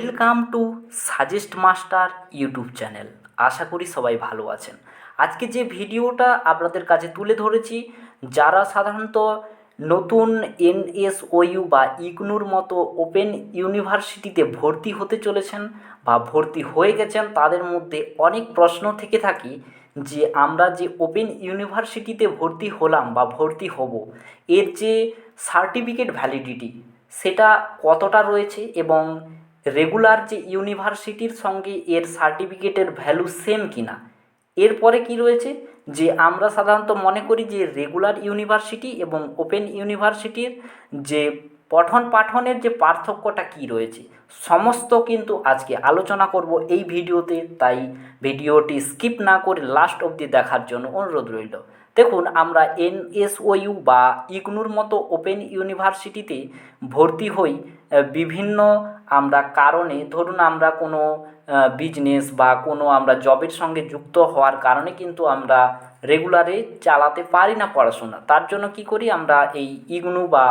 Welcome to suggest master YouTube channel আশা করি সবাই ভালো আছেন। আজকে যে ভিডিওটা আপনাদের কাছে তুলে ধরেছি, যারা সাধারণত নতুন এনএসওইউ বা ইগনুর মতো ওপেন ইউনিভার্সিটিতে ভর্তি হতে চলেছেন বা ভর্তি হয়ে গেছেন, তাদের মধ্যে অনেক প্রশ্ন থেকে থাকি যে আমরা যে ওপেন ইউনিভার্সিটিতে ভর্তি হলাম বা ভর্তি হব, এর যে সার্টিফিকেট ভ্যালিডিটি সেটা কতটা রয়েছে এবং রেগুলার যে ইউনিভার্সিটির সঙ্গে এর সার্টিফিকেটের ভ্যালু সেম কিনা? এরপরে কি রয়েছে? যে আমরা সাধারণত মনে করি যে রেগুলার ইউনিভার্সিটি এবং ওপেন ইউনিভার্সিটির যে পঠন পাঠনের যে পার্থক্যটা কি রয়েছে, সমস্ত কিন্তু আজকে আলোচনা করব এই ভিডিওতে। তাই ভিডিওটি স্কিপ না করে লাস্ট অবধি দেখার জন্য অনুরোধ রইল। দেখুন, আমরা এনএসওইউ বা ইগনুর মতো ওপেন ইউনিভার্সিটিতে ভর্তি হই বিভিন্ন আমরা কারণে, ধরুন আমরা কোনো বিজনেস বা কোনো আমরা জবের সঙ্গে যুক্ত হওয়ার কারণে কিন্তু আমরা রেগুলারে চালাতে পারি না পড়াশোনা। তার জন্য কি করি আমরা এই ইগনু বা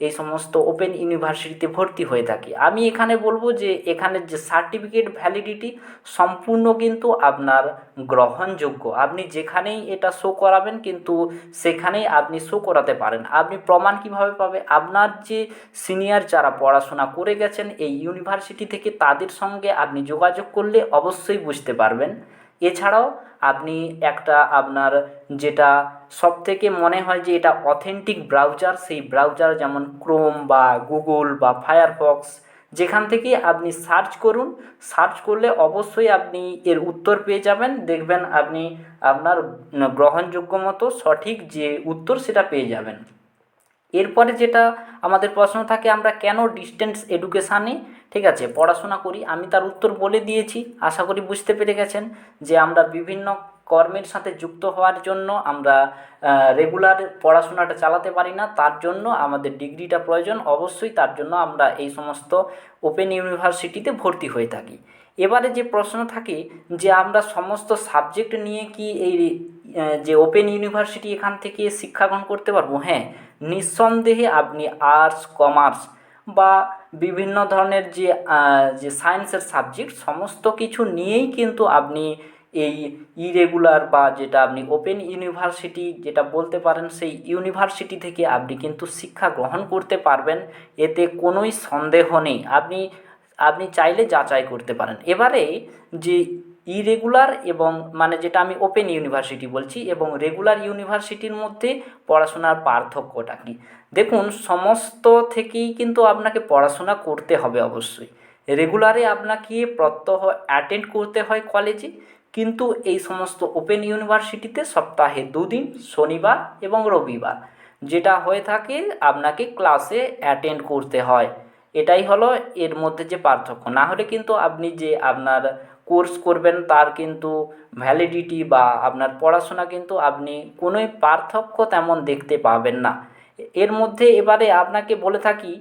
এই সমস্ত ওপেন ইউনিভার্সিটিতে ভর্তি হয়ে থাকি। আমি এখানে বলব যে এখানের যে সার্টিফিকেট ভ্যালিডিটি সম্পূর্ণ কিন্তু আপনার গ্রহণযোগ্য। আপনি যেখানেই এটা শো করাবেন কিন্তু সেখানেই আপনি শো করাতে পারেন। আপনি প্রমাণ কীভাবে পাবে? আপনার যে সিনিয়র যারা পড়াশোনা করে গেছেন এই ইউনিভার্সিটি থেকে তাদের সঙ্গে আপনি যোগাযোগ করলে অবশ্যই বুঝতে পারবেন। এছাড়াও আপনি একটা আপনার যেটা সব থেকে মনে হয় যে এটা অথেন্টিক ব্রাউজার সেই ব্রাউজার যেমন ক্রোম বা গুগল বা ফায়ারফক্স যেখান থেকে আপনি সার্চ করুন। সার্চ করলে অবশ্যই আপনি এর উত্তর পেয়ে যাবেন। দেখবেন আপনি আপনার গ্রহণযোগ্য মতো সঠিক যে উত্তর সেটা পেয়ে যাবেন। এরপরে যেটা আমাদের প্রশ্ন থাকে, আমরা কেন ডিস্টেন্স এডুকেশানে ঠিক আছে, পড়াশোনা করি। আমি তার উত্তর বলে দিয়েছি। আশা করি বুঝতে পেরে গেছেন যে আমরা বিভিন্ন কর্মের সাথে যুক্ত হওয়ার জন্য আমরা রেগুলার পড়াশোনাটা চালাতে পারি না। তার জন্য আমাদের ডিগ্রিটা প্রয়োজন। অবশ্যই তার জন্য আমরা এই সমস্ত ওপেন ইউনিভার্সিটিতে ভর্তি হয়ে থাকি। এবারে যে প্রশ্ন থাকে যে আমরা সমস্ত সাবজেক্ট নিয়ে কি এই যে ওপেন ইউনিভার্সিটি এখান থেকে শিক্ষা গ্রহণ করতে পারব হ্যাঁ নিঃসন্দেহে আপনি আর্টস কমার্স বা বিভিন্ন ধরনের যে যে সায়েন্সের সাবজেক্ট সমস্ত কিছু নিয়েই কিন্তু আপনি এই ইরেগুলার বা যেটা আপনি ওপেন ইউনিভার্সিটি যেটা বলতে পারেন, সেই ইউনিভার্সিটি থেকে আপনি কিন্তু শিক্ষা গ্রহণ করতে পারবেন, এতে কোনোই সন্দেহ নেই। আপনি আপনি চাইলে যাচাই করতে পারেন। এবারে যে ইরেগুলার এবং মানে যেটা আমি ওপেন ইউনিভার্সিটি বলছি এবং রেগুলার ইউনিভার্সিটির মধ্যে পড়াশোনার পার্থক্যটা কী? দেখুন, সমস্ত থেকেই কিন্তু আপনাকে পড়াশোনা করতে হবে অবশ্যই। রেগুলারে আপনাকে প্রত্যহ অ্যাটেন্ড করতে হয় কলেজে কিন্তু এই সমস্ত ওপেন ইউনিভার্সিটিতে সপ্তাহে দুদিন, শনিবার এবং রবিবার, যেটা হয়ে থাকে আপনাকে ক্লাসে অ্যাটেন্ড করতে হয়। এটাই হলো এর মধ্যে যে পার্থক্য। না হলে কিন্তু আপনি যে আপনার কোর্স করবেন, তার কিন্তু ভ্যালিডিটি বা আপনার পড়াশোনা কিন্তু আপনি কোনোই পার্থক্য তেমন দেখতে পাবেন না। এর মধ্যে এবারে আপনাকে বলে থাকি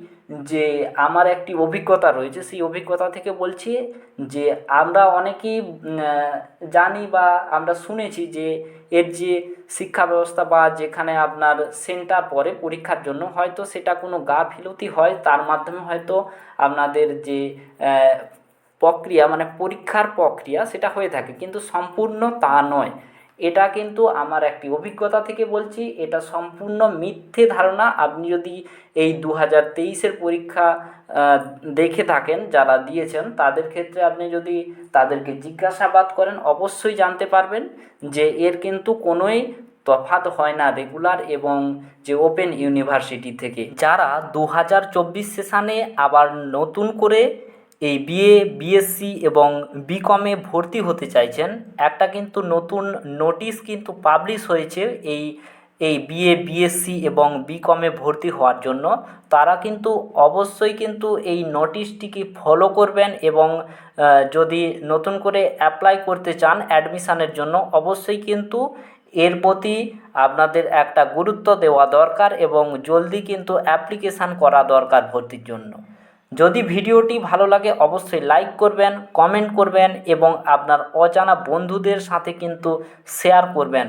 যে, আমার একটি অভিজ্ঞতা রয়েছে। সেই অভিজ্ঞতা থেকে বলছি যে, আমরা অনেকেই জানি বা আমরা শুনেছি যে, এর যে শিক্ষা ব্যবস্থা বা যেখানে আপনার সেন্টার পড়ে পরীক্ষার জন্য, হয়তো সেটা কোনো গা ফিলতি হয়। তার মাধ্যমে হয়তো আপনাদের যে প্রক্রিয়া মানে পরীক্ষার প্রক্রিয়া সেটা হয়ে থাকে। কিন্তু সম্পূর্ণ তা নয়। এটা কিন্তু আমার একটি অভিজ্ঞতা থেকে বলছি, এটা সম্পূর্ণ মিথ্যে ধারণা। আপনি যদি এই দু হাজার তেইশের পরীক্ষা দেখে থাকেন, যারা দিয়েছেন, তাদের ক্ষেত্রে আপনি যদি তাদেরকে জিজ্ঞাসাবাদ করেন, অবশ্যই জানতে পারবেন যে এর কিন্তু কোনোই তফাৎ হয় না রেগুলার এবং যে ওপেন ইউনিভার্সিটি থেকে। যারা দু হাজার চব্বিশ সেশানে আবার নতুন করে এই বিএ বিএসসি এবং বিকমে ভর্তি হতে চাইছেন। একটা কিন্তু নতুন নোটিশ কিন্তু পাবলিশ হয়েছে এই এই বিএ বিএসসি এবং বিকমে ভর্তি হওয়ার জন্য। তারা কিন্তু অবশ্যই কিন্তু এই নোটিশটিকে ফলো করবেন এবং যদি নতুন করে অ্যাপ্লাই করতে চান অ্যাডমিশানের জন্য, অবশ্যই কিন্তু এর প্রতি আপনাদের একটা গুরুত্ব দেওয়া দরকার এবং জলদি কিন্তু অ্যাপ্লিকেশান করা দরকার ভর্তির জন্য। যদি ভিডিওটি ভালো লাগে অবশ্যই লাইক করবেন, কমেন্ট করবেন এবং আপনার অজানা বন্ধুদের সাথে কিন্তু শেয়ার করবেন।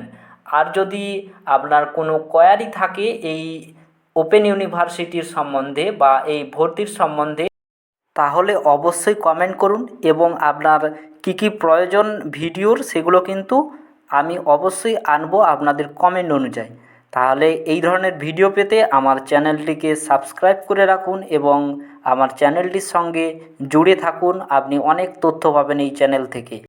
আর যদি আপনার কোনো কোয়ারি থাকে এই ওপেন ইউনিভার্সিটির সম্বন্ধে বা এই ভর্তির সম্বন্ধে, তাহলে অবশ্যই কমেন্ট করুন এবং আপনার কী কী প্রয়োজন ভিডিওর সেগুলো কিন্তু আমি অবশ্যই আনব আপনাদের কমেন্ট অনুযায়ী। তাহলে এই ধরনের ভিডিও পেতে আমার চ্যানেলটিকে সাবস্ক্রাইব করে রাখুন এবং আমার চ্যানেলটির সঙ্গে জুড়ে থাকুন। আপনি অনেক তথ্য পাবেন এই চ্যানেল থেকে।